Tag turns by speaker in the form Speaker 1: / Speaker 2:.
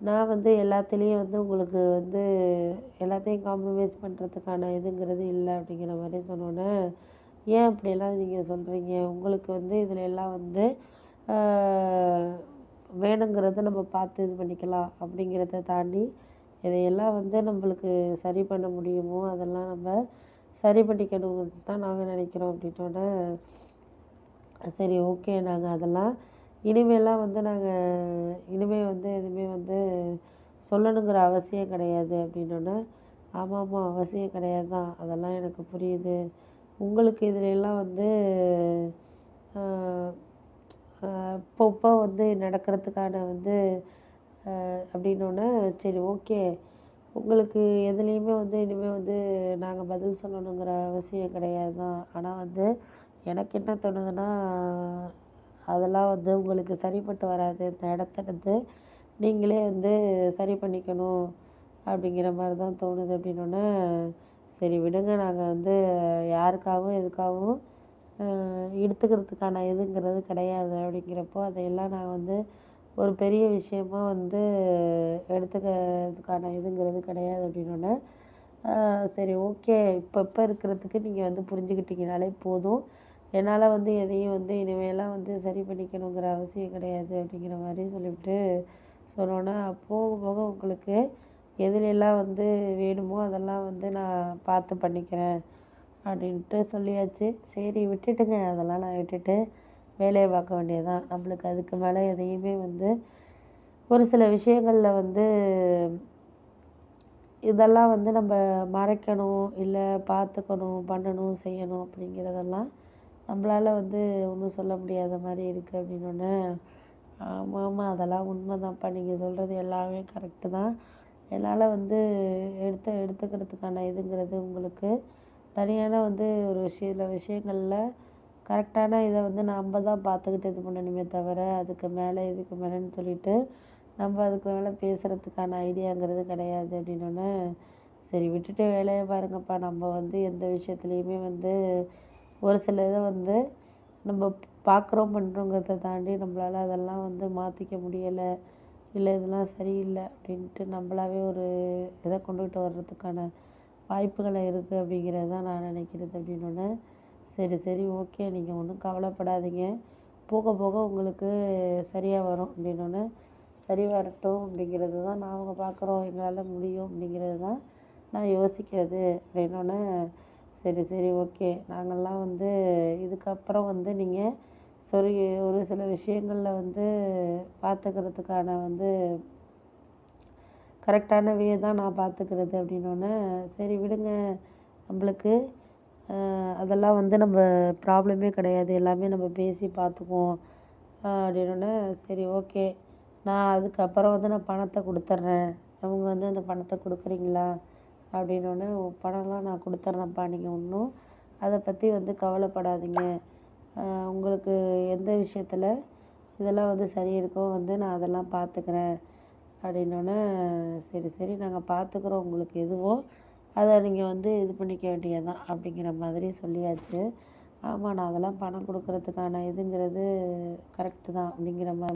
Speaker 1: நான் வந்து எல்லாத்துலேயும் வந்து உங்களுக்கு வந்து எல்லாத்தையும் காம்ப்ரமைஸ் பண்ணுறதுக்கான இதுங்கிறது இல்லை அப்படிங்கிற மாதிரி சொன்னோன்னே ஏன் அப்படியெல்லாம் நீங்கள் சொல்கிறீங்க உங்களுக்கு வந்து இதில் எல்லாம் வந்து வேணுங்கிறத நம்ம பார்த்து இது பண்ணிக்கலாம் அப்படிங்கிறத தாண்டி இதையெல்லாம் வந்து நம்மளுக்கு சரி பண்ண முடியுமோ? அதெல்லாம் நம்ம சரி பண்ணிக்கணுங்கிறது தான் நாங்கள் நினைக்கிறோம் அப்படின்னோட சரி ஓகே. நாங்கள் அதெல்லாம் இனிமேலாம் வந்து நாங்கள் இனிமேல் வந்து எதுவுமே வந்து சொல்லணுங்கிற அவசியம் கிடையாது அப்படின்னோடனே ஆமாம் ஆமாம் அவசியம் கிடையாது தான் அதெல்லாம் எனக்கு புரியுது. உங்களுக்கு இதுலெல்லாம் வந்து அப்பப்போ வந்து நடக்கிறதுக்கான வந்து அப்படின்னோடனே சரி ஓகே. உங்களுக்கு எதுலேயுமே வந்து இனிமேல் வந்து நாங்கள் பதில் சொல்லணுங்கிற அவசியம் கிடையாது தான் ஆனால் வந்து எனக்கு என்ன தோணுதுன்னா அதெல்லாம் வந்து உங்களுக்கு சரிப்பட்டு வராது. இந்த இடத்த வந்து நீங்களே வந்து சரி பண்ணிக்கணும் அப்படிங்கிற மாதிரி தான் தோணுது அப்படின்னோடனே சரி விடுங்க. நாங்கள் வந்து யாருக்காகவும் எதுக்காகவும் எடுத்துக்கிறதுக்கான இதுங்கிறது கிடையாது அப்படிங்கிறப்போ அதையெல்லாம் நான் வந்து ஒரு பெரிய விஷயமா வந்து எடுத்துக்கிறதுக்கான இதுங்கிறது கிடையாது அப்படின்னோடனே சரி ஓகே. இப்போ இப்போ இருக்கிறதுக்கு நீங்கள் வந்து புரிஞ்சுக்கிட்டீங்கனாலே போதும். என்னால் வந்து எதையும் வந்து இனிமேலாம் வந்து சரி பண்ணிக்கணுங்கிற அவசியம் கிடையாது அப்படிங்கிற மாதிரி சொல்லிவிட்டு சொன்னோன்னே போக போக உங்களுக்கு எதுலெல்லாம் வந்து வேணுமோ அதெல்லாம் வந்து நான் பார்த்து பண்ணிக்கிறேன் அப்படின்ட்டு சொல்லியாச்சு. சரி விட்டுட்டுங்க. அதெல்லாம் நான் விட்டுட்டு வேலையை பார்க்க வேண்டியது தான் நம்மளுக்கு அதுக்கு மேலே எதையுமே வந்து ஒரு சில விஷயங்களில் வந்து இதெல்லாம் வந்து நம்ம மறைக்கணும் இல்லை பார்த்துக்கணும் பண்ணணும் செய்யணும் அப்படிங்கிறதெல்லாம் நம்மளால வந்து ஒன்றும் சொல்ல முடியாத மாதிரி இருக்குது அப்படின்னோடனே ஆமாம் ஆமாம் அதெல்லாம் உண்மை தான்ப்பா நீங்கள் சொல்கிறது எல்லாமே கரெக்டு தான். என்னால் வந்து எடுத்து எடுத்துக்கிறதுக்கான இதுங்கிறது உங்களுக்கு தனியான வந்து ஒரு சில விஷயங்களில் கரெக்டான இதை வந்து நம்ம தான் பார்த்துக்கிட்டு இது பண்ணணுமே தவிர அதுக்கு மேலே இதுக்கு மேலேன்னு சொல்லிட்டு நம்ம அதுக்கு மேலே பேசுகிறதுக்கான ஐடியாங்கிறது கிடையாது. அப்படின்னோடனே சரி விட்டுட்டு வேலையை பாருங்கப்பா. நம்ம வந்து எந்த விஷயத்துலையுமே வந்து ஒரு சில இதை வந்து நம்ம பார்க்குறோம் பண்ணுறோங்கிறத தாண்டி நம்மளால் அதெல்லாம் வந்து மாற்றிக்க முடியலை இல்லை இதெல்லாம் சரியில்லை அப்படின்ட்டு நம்மளாவே ஒரு இதை கொண்டுக்கிட்டு வர்றதுக்கான வாய்ப்புகள் இருக்குது அப்படிங்கிறது தான் நான் நினைக்கிறது அப்படின்னோடனே சரி சரி ஓகே நீங்கள் ஒன்றும் கவலைப்படாதீங்க. போக போக உங்களுக்கு சரியாக வரும் அப்படின்னோடனே சரி வரட்டும் அப்படிங்கிறது தான் நாங்கள் பார்க்குறோம் எங்களால் முடியும் அப்படிங்கிறது தான் நான் யோசிக்கிறது அப்படின்னோடனே சரி சரி ஓகே. நாங்கள்லாம் வந்து இதுக்கப்புறம் வந்து நீங்கள் சரி ஒரு சில விஷயங்களில் வந்து பார்த்துக்கிறதுக்கான வந்து கரெக்டான வே தான் நான் பார்த்துக்கிறது அப்படின்னோடனே சரி விடுங்க நம்மளுக்கு. அதெல்லாம் வந்து நம்ம ப்ராப்ளமே கிடையாது. எல்லாமே நம்ம பேசி பார்த்துக்குவோம் அப்படின்னோடனே சரி ஓகே. நான் அதுக்கப்புறம் வந்து நான் பணத்தை கொடுத்துட்றேன் அவங்க வந்து அந்த பணத்தை கொடுக்குறீங்களா? அப்படின்னோடனே பணம்லாம் நான் கொடுத்துட்றேன்ப்பா நீங்கள் ஒன்றும் அதை பற்றி வந்து கவலைப்படாதீங்க. உங்களுக்கு எந்த விஷயத்தில் இதெல்லாம் வந்து சரி இருக்கோ வந்து நான் அதெல்லாம் பார்த்துக்கிறேன் அப்படின்னோடனே சரி சரி நாங்கள் பார்த்துக்குறோம் உங்களுக்கு எதுவோ அதை நீங்கள் வந்து இது பண்ணிக்க வேண்டியது தான் அப்படிங்கிற மாதிரி சொல்லியாச்சு. ஆமாம் நான் அதெல்லாம் பணம் கொடுக்குறதுக்கான இதுங்கிறது கரெக்டு தான் அப்படிங்கிற மாதிரி